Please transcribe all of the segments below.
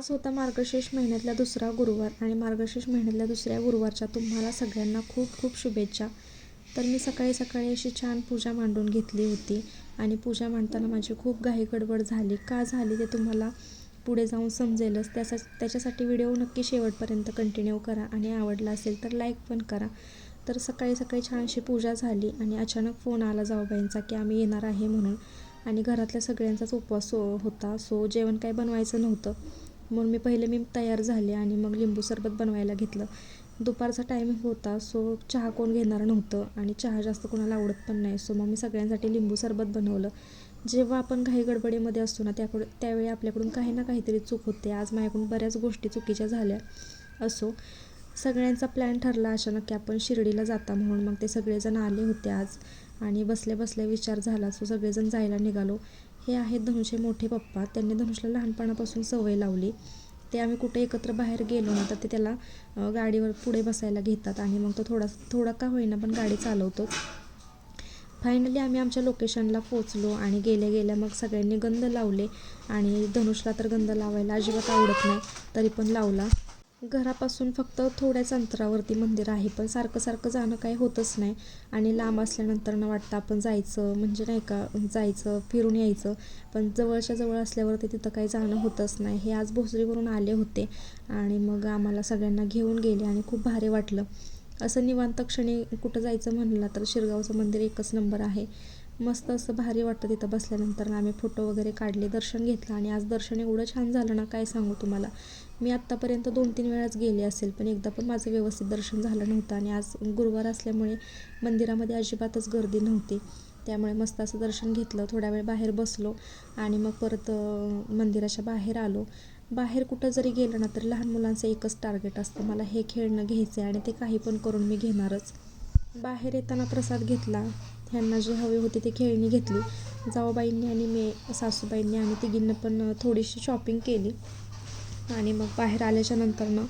आज होता मार्गशीर्ष महिन्यातला दुसरा गुरुवार आणि मार्गशीर्ष महिन्यातल्या दुसऱ्या गुरुवारच्या तुम्हाला सगळ्यांना खूप खूप शुभेच्छा. तर मी सकाळी सकाळी अशी छान पूजा मांडून घेतली होती आणि पूजा मांडताना माझी खूप घाई गडबड झाली. का झाली ते तुम्हाला पुढे जाऊन समजेलच. त्यासा त्याच्यासाठी व्हिडिओ नक्की शेवटपर्यंत कंटिन्यू करा आणि आवडला असेल तर लाईक पण करा. तर सकाळी सकाळी छानशी पूजा झाली आणि अचानक फोन आला जाऊबाईंचा की आम्ही येणार आहे म्हणून आणि घरातल्या सगळ्यांचाच उपवास सो होता. सो जेवण काय बनवायचं नव्हतं. म्हणून मी पहिले मी तयार झाले आणि मग लिंबू सरबत बनवायला घेतलं. दुपारचा टायमिंग होता सो चहा कोण घेणार नव्हतं आणि चहा जास्त कोणाला आवडत पण नाही. सो मग मी सगळ्यांसाठी लिंबू सरबत बनवलं. जेव्हा आपण घाई गडबडीमध्ये असतो ना त्याकडून त्यावेळी आपल्याकडून काही ना काहीतरी चूक होते. आज माझ्याकडून बऱ्याच गोष्टी चुकीच्या झाल्या असो. सगळ्यांचा प्लॅन ठरला अचानक की आपण शिर्डीला जाता म्हणून. मग ते सगळेजण आले होते आज आणि बसल्या बसल्या विचार झाला. सो सगळेजण जायला निघालो. हे आहेत धनुषे मोठे पप्पा. त्यांनी धनुषला लहानपणापासून सवय लावली. ते आम्ही कुठे एकत्र बाहेर गेलो ना तर ते त्याला गाडीवर पुढे बसायला घेतात आणि मग तो थोडा थोडा का होईना पण गाडी चालवतो. फायनली आम्ही आमच्या लोकेशनला पोचलो आणि गेल्या गेल्या मग सगळ्यांनी गंध लावले आणि धनुषला तर गंध लावायला अजिबात आवडत नाही तरी पण लावला. घरापासून फक्त थोड्याच अंतरावरती मंदिर आहे पण सारखं सारखं जाणं काही होतच नाही. आणि लांब असल्यानंतर ना वाटतं आपण जायचं म्हणजे नाही का जायचं फिरून यायचं. पण जवळच्या जवळ असल्यावरती तिथं काही जाणं होतच नाही. हे आज भोसरीवरून आले होते आणि मग आम्हाला सगळ्यांना घेऊन गेले आणि खूप भारी वाटलं. असं निवांत क्षणी कुठं जायचं म्हणलं तर शिरगावचं मंदिर एकच नंबर आहे. मस्त असं भारी वाटतं तिथं बसल्यानंतर. आम्ही फोटो वगैरे काढले दर्शन घेतलं. आणि आज दर्शन एवढं छान झालं ना काय सांगू तुम्हाला. मी आत्तापर्यंत दोन तीन वेळाच गेले असेल पण एकदा पण माझं व्यवस्थित दर्शन झालं नव्हतं. आणि आज गुरुवार असल्यामुळे मंदिरामध्ये अजिबातच गर्दी नव्हती. त्यामुळे मस्त असं दर्शन घेतलं. थोडा वेळ बाहेर बसलो आणि मग परत मंदिराच्या बाहेर आलो. बाहेर कुठं जरी गेलं ना तरी लहान मुलांचं एकच टार्गेट असतं. मला हे खेळणं घ्यायचं आहे आणि ते काही पण करून मी घेणारच. बाहेर येताना प्रसाद घेतला. ह्यांना जे हवे होते ते खेळणी घेतली. जाऊबाईंनी आणि मी सासूबाईंनी आणि तिघींना पण थोडीशी शॉपिंग केली. आणि मग बाहेर आल्याच्या नंतरनं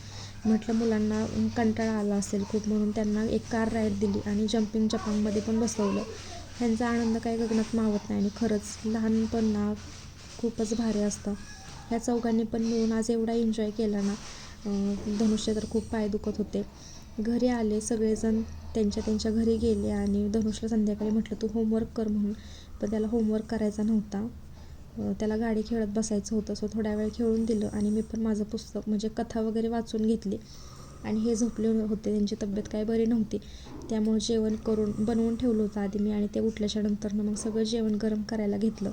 म्हटलं मुलांना कंटाळा आला असेल खूप म्हणून त्यांना एक कार राईड दिली आणि जम्पिंग जपांगमध्ये पण बसवलं. ह्यांचा आनंद काही गगनात मावत नाही आणि खरंच लहानपण ना खूपच भारी असतं. ह्या चौघांनी पण मिळून आज एवढा एन्जॉय केला ना. धनुष्य तर खूप पाय दुखत होते. घरी आले सगळेजण त्यांच्या त्यांच्या घरी गेले आणि धनुषला संध्याकाळी म्हटलं तू होमवर्क कर म्हणून. पण त्याला होमवर्क करायचा नव्हता. त्याला गाडी खेळत बसायचं होतं सो थोड्या वेळ खेळून दिलं आणि मी पण माझं पुस्तक म्हणजे कथा वगैरे वाचून घेतली. आणि हे झोपले होते त्यांची तब्येत काय बरी नव्हती. त्यामुळे जेवण करून बनवून ठेवलं होतं आधी मी आणि ते उठल्याच्या नंतरनं मग सगळं जेवण गरम करायला घेतलं.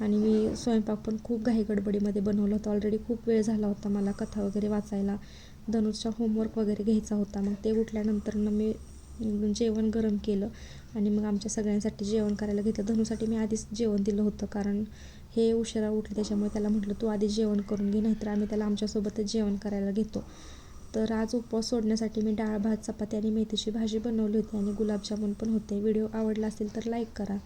आणि मी स्वयंपाक पण खूप घाई गडबडीमध्ये बनवलं होतं. ऑलरेडी खूप वेळ झाला होता मला कथा वगैरे वाचायला. धनुषचा होमवर्क वगैरे घ्यायचा होता. मग ते उठल्यानंतरनं मी जेवण गरम केलं आणि मग आमच्या सगळ्यांसाठी जेवण करायला घेतलं. धनुसाठी मी आधीच जेवण दिलं होतं कारण हे उशिरा उठले त्याच्यामुळे त्याला म्हटलं तू आधी जेवण करून घे नाहीतर आम्ही त्याला आमच्यासोबतच जेवण करायला घेतो. तर आज उपवास सोडण्यासाठी मी डाळ भात चपाती आणि मेथीची भाजी बनवली होती आणि गुलाबजामुन पण होते. व्हिडिओ आवडला असेल तर लाईक करा.